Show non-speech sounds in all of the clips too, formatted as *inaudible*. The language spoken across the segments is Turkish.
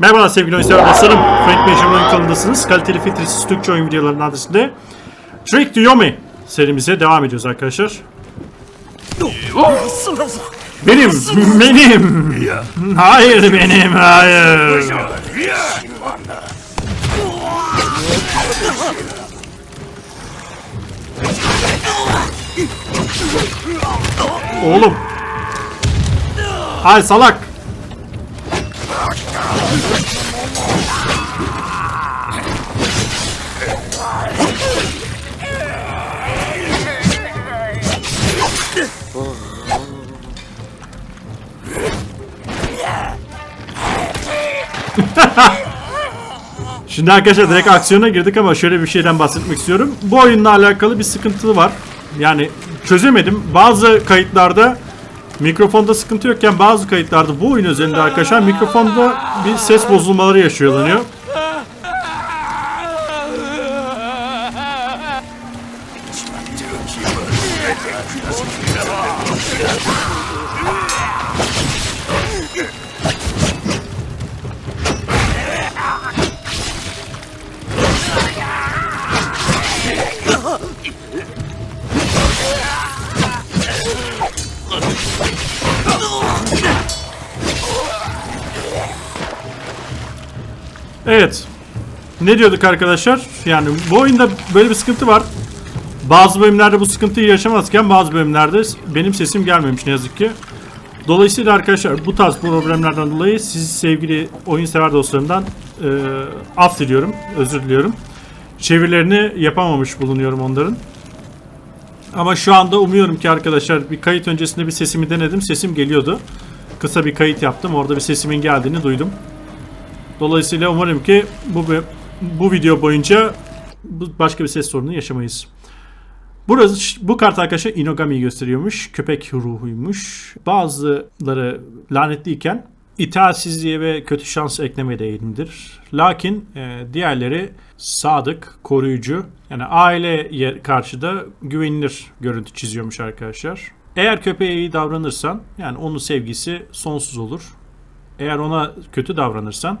Merhaba sevgili oyun sever dostlarım. Frank Meşhur oyun kanalındasınız. Kaliteli filtresiz Türkçe oyun videolarının adresinde Trick to Yomi serimize devam ediyoruz arkadaşlar. Benim, benim. Hayır benim, hayır. Oğlum. Hay salak. *laughs* Şimdi arkadaşlar direkt aksiyona girdik ama şöyle bir şeyden bahsetmek istiyorum. Bu oyunla alakalı bir sıkıntı var. Yani çözemedim. Bazı kayıtlarda mikrofonda sıkıntı yokken bazı kayıtlarda bu oyun özelinde arkadaşlar mikrofonda bir ses bozulmaları yaşıyorlanıyor. Evet. Ne diyorduk arkadaşlar? Yani bu oyunda böyle bir sıkıntı var. Bazı bölümlerde bu sıkıntıyı yaşamazken bazı bölümlerde benim sesim gelmemiş ne yazık ki. Dolayısıyla arkadaşlar bu tarz problemlerden dolayı sizi sevgili oyun sever dostlarımdan e, af diliyorum, özür diliyorum. Çevirilerini yapamamış bulunuyorum onların. Ama şu anda umuyorum ki arkadaşlar bir kayıt öncesinde bir sesimi denedim. Sesim geliyordu. Kısa bir kayıt yaptım. Orada bir sesimin geldiğini duydum. Dolayısıyla umarım ki bu bu video boyunca başka bir ses sorunu yaşamayız. Burası bu kart arkadaşlar Inogami'yi gösteriyormuş. Köpek ruhuymuş. Bazıları lanetliyken itaatsizliğe ve kötü şans eklemeye de eğilimlidir. Lakin e, diğerleri sadık, koruyucu yani aileye karşı da güvenilir görüntü çiziyormuş arkadaşlar. Eğer köpeğe iyi davranırsan yani onun sevgisi sonsuz olur. Eğer ona kötü davranırsan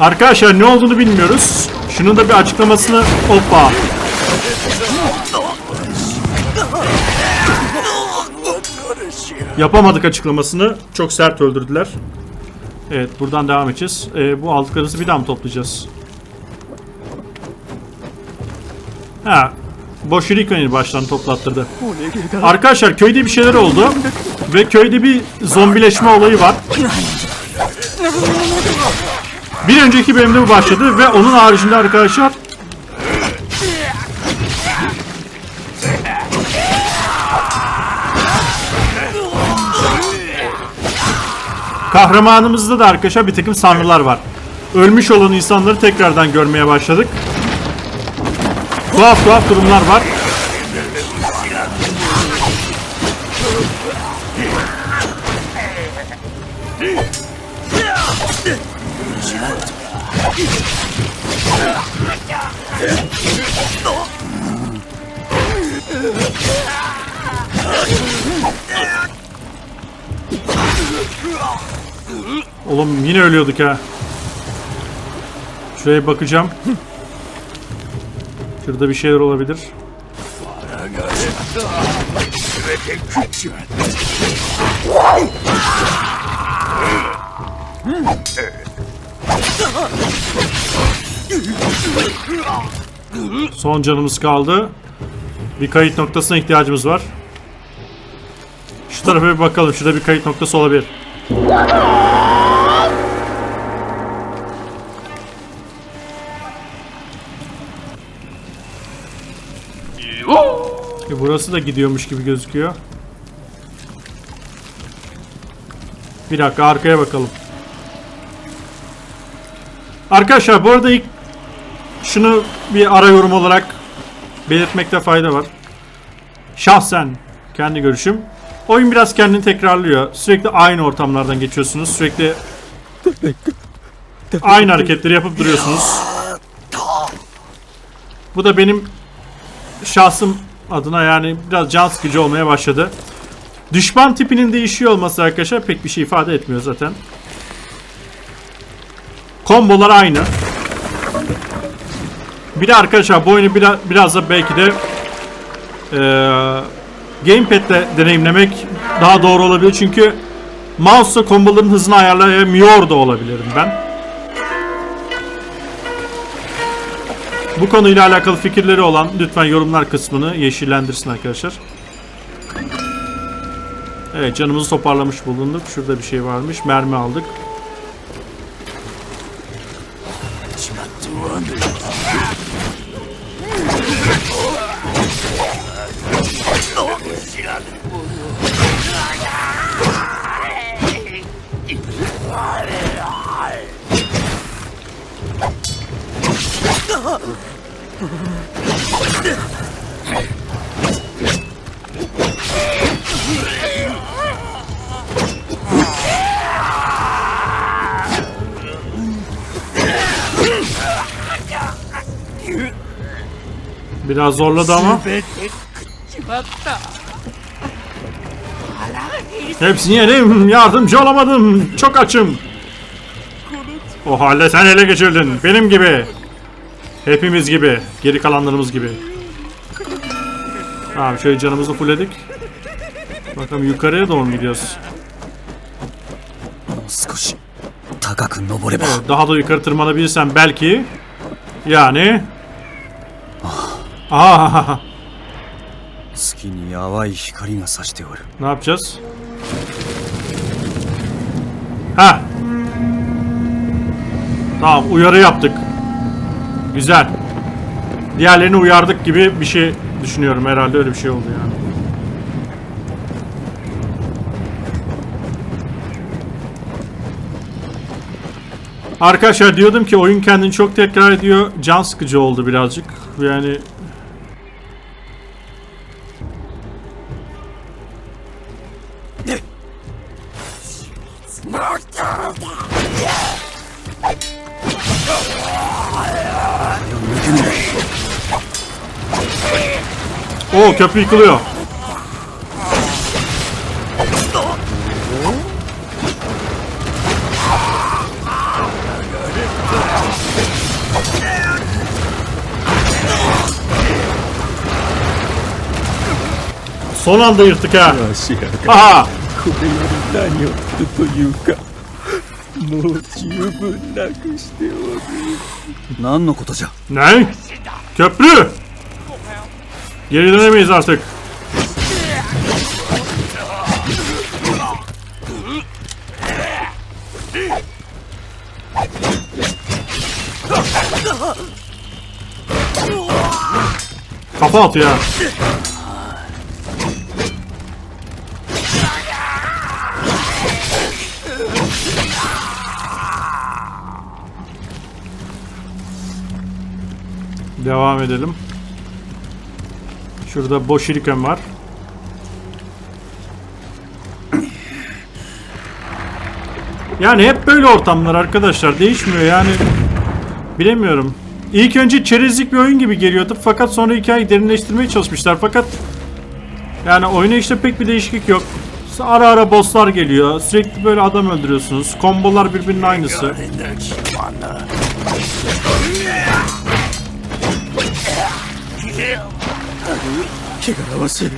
Arkadaşlar ne olduğunu bilmiyoruz. Şunun da bir açıklamasını... Hoppa. Yapamadık açıklamasını. Çok sert öldürdüler. Evet buradan devam edeceğiz. Ee, bu aldıklarımızı bir daha mı toplayacağız? Ha. Boşurikan'ı baştan toplattırdı. Arkadaşlar köyde bir şeyler oldu. Ve köyde bir zombileşme olayı var. Bir önceki bölümde bu başladı ve onun haricinde arkadaşlar Kahramanımızda da arkadaşlar bir takım sanrılar var. Ölmüş olan insanları tekrardan görmeye başladık. Tuhaf tuhaf durumlar var. Oğlum yine ölüyorduk ha. Şuraya bakacağım. Şurada bir şeyler olabilir. Son canımız kaldı. Bir kayıt noktasına ihtiyacımız var. Şu tarafa bir bakalım. Şurada bir kayıt noktası olabilir. E burası da gidiyormuş gibi gözüküyor. Bir dakika arkaya bakalım. Arkadaşlar bu arada ilk şunu bir ara yorum olarak belirtmekte fayda var. Şahsen kendi görüşüm. Oyun biraz kendini tekrarlıyor. Sürekli aynı ortamlardan geçiyorsunuz. Sürekli aynı hareketleri yapıp duruyorsunuz. Bu da benim şahsım adına yani biraz can sıkıcı olmaya başladı. Düşman tipinin değişiyor olması arkadaşlar pek bir şey ifade etmiyor zaten. Kombolar aynı. Bir de arkadaşlar bu oyunu biraz, biraz da belki de eee gamepad'le deneyimlemek daha doğru olabilir çünkü mouse'la komboların hızını ayarlayamıyor da olabilirim ben. Bu konuyla alakalı fikirleri olan lütfen yorumlar kısmını yeşillendirsin arkadaşlar. Evet canımızı toparlamış bulunduk. Şurada bir şey varmış. Mermi aldık. Biraz zorladı ama. Hepsini yedim. Yardımcı olamadım. Çok açım. O halde sen ele geçirdin. Benim gibi. Hepimiz gibi. Geri kalanlarımız gibi. Abi şöyle canımızı fulledik. Bakalım yukarıya doğru mu gidiyoruz? Evet, daha da yukarı tırmanabilirsem belki. Yani. Aha. 月に淡い光が差しておる ne yapacağız? Ha. Tamam uyarı yaptık. Güzel. Diğerlerini uyardık gibi bir şey düşünüyorum herhalde öyle bir şey oldu yani. Arkadaşlar diyordum ki oyun kendini çok tekrar ediyor. Can sıkıcı oldu birazcık. Yani Oo köprü yıkılıyor. Son anda yırttık ha. Aha! れより何をするというかもう十分なくしておる。何のことじゃ？何？キャップ！ルゲリミーザーク。ートや Devam edelim. Şurada boş iriken var. Yani hep böyle ortamlar arkadaşlar değişmiyor yani. Bilemiyorum. İlk önce çerezlik bir oyun gibi geliyordu fakat sonra hikayeyi derinleştirmeye çalışmışlar fakat yani oyuna işte pek bir değişiklik yok. Ara ara bosslar geliyor. Sürekli böyle adam öldürüyorsunuz. Kombolar birbirinin aynısı. 汚らわしい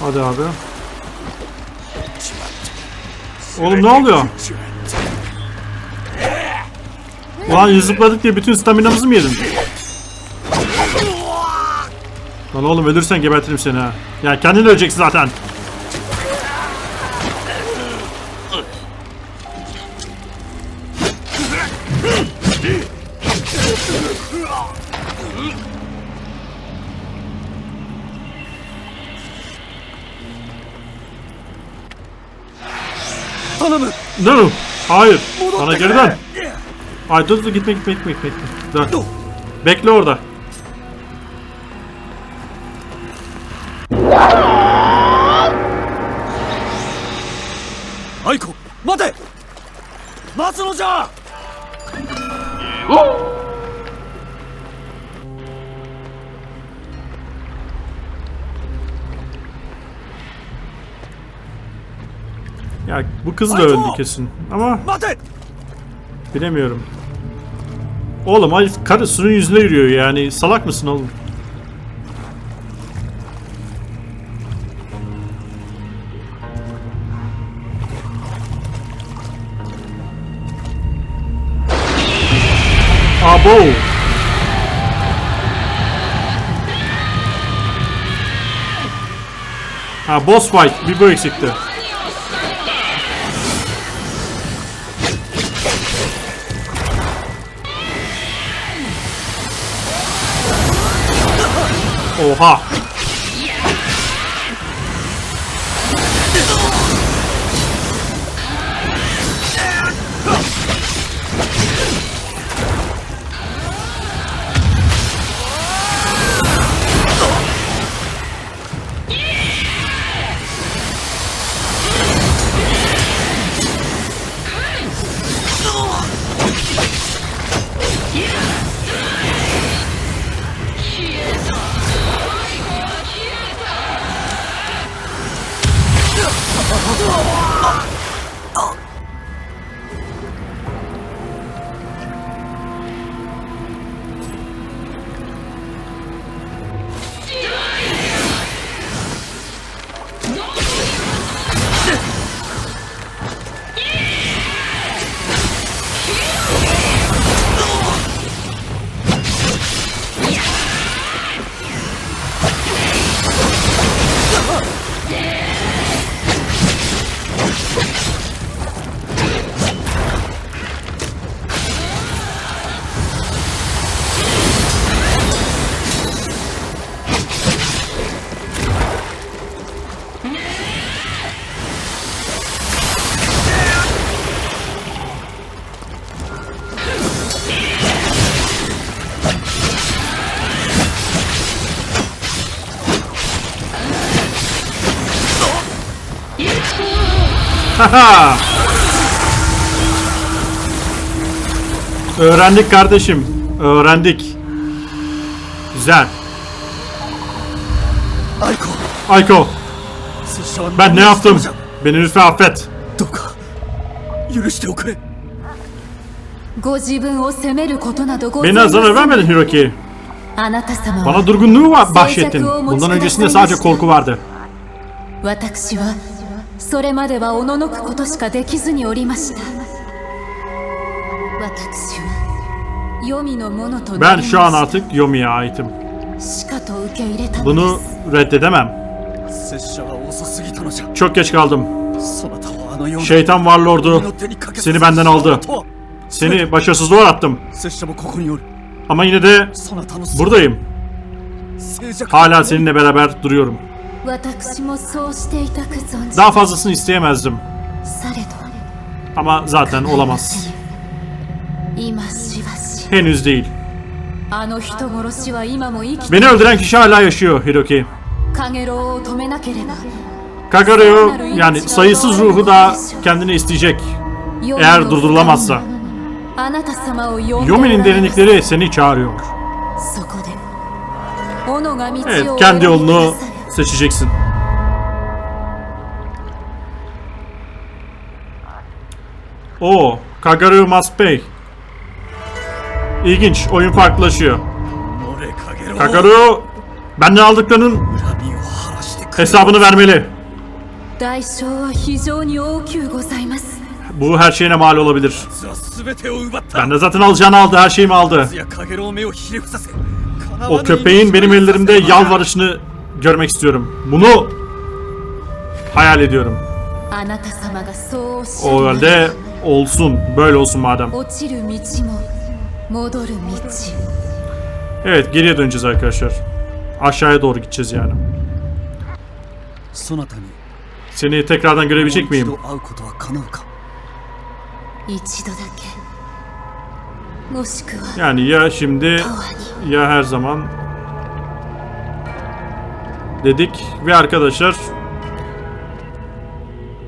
Hadi abi. Oğlum ne oluyor? Ulan zıpladık diye bütün staminamızı mı yedin? Lan oğlum ölürsen gebertirim seni ha. Ya kendin öleceksin zaten. kalanı. No. Hayır. Bana geri dön. Ay dur dur gitme gitme gitme gitme. gitme. Dön. Bekle orada. Ayko, mate! Matsuno-chan! Ya bu kız da öldü kesin. Ama bilemiyorum. Oğlum ay karısının yüzüne yürüyor yani. Salak mısın oğlum? Abo. Ha boss fight bir bu eksikti. 五号。Haha. *laughs* Öğrendik kardeşim. Öğrendik. Güzel. Ayko. Ayko. Ben ne yaptım? Beni lütfen affet. Beni azar vermedin Hiroki. Bana durgunluğu bahşettin. Bundan öncesinde sadece korku vardı. 私はそれまではおののくことしかできずにおりました私は黄泉のものとな Ben り şu an ま artık Yomi'ye aitim. しかと受け入れたの Bunu です reddedemem. 拙者は遅すぎたのじゃ Çok geç kaldım. そなたはあのような Şeytan warlordu の手にかけ seni benden aldı. とは Seni başarısızlığa uğrattım. 拙者もここにおる Ama yine de そなたの buradayım. 静寂 Hala seninle beraber duruyorum. Daha fazlasını isteyemezdim. Ama zaten olamaz. Henüz değil. Beni öldüren kişi hala yaşıyor Hiroki. Kagero yani sayısız ruhu da kendini isteyecek. Eğer durdurulamazsa. Yomi'nin derinlikleri seni çağırıyor. Evet, kendi yolunu seçeceksin. Oo, Kagaru must pay. İlginç, oyun farklılaşıyor. Kagaru, benden aldıklarının hesabını vermeli. Bu her şeyine mal olabilir. Ben de zaten alacağını aldı, her şeyimi aldı. O köpeğin benim ellerimde yalvarışını görmek istiyorum. Bunu hayal ediyorum. O halde olsun. Böyle olsun madem. Evet geriye döneceğiz arkadaşlar. Aşağıya doğru gideceğiz yani. Seni tekrardan görebilecek miyim? Yani ya şimdi ya her zaman dedik ve arkadaşlar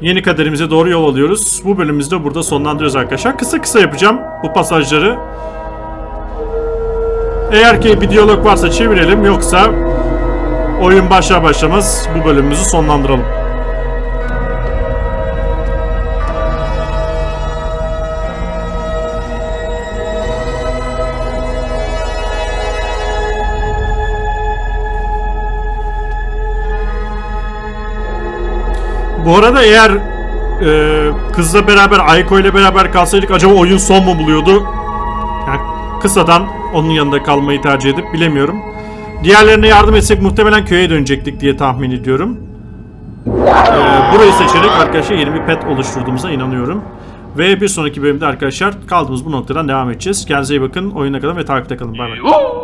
yeni kaderimize doğru yol alıyoruz. Bu bölümümüzü de burada sonlandırıyoruz arkadaşlar. Kısa kısa yapacağım bu pasajları. Eğer ki bir diyalog varsa çevirelim yoksa oyun başlar başlamaz bu bölümümüzü sonlandıralım. Bu arada eğer e, kızla beraber Ayko ile beraber kalsaydık acaba oyun son mu buluyordu? Yani kısadan onun yanında kalmayı tercih edip bilemiyorum. Diğerlerine yardım etsek muhtemelen köye dönecektik diye tahmin ediyorum. E, burayı seçerek arkadaşlar yeni bir pet oluşturduğumuza inanıyorum. Ve bir sonraki bölümde arkadaşlar kaldığımız bu noktadan devam edeceğiz. Kendinize iyi bakın. Oyuna kalın ve takipte kalın. Bay bay. お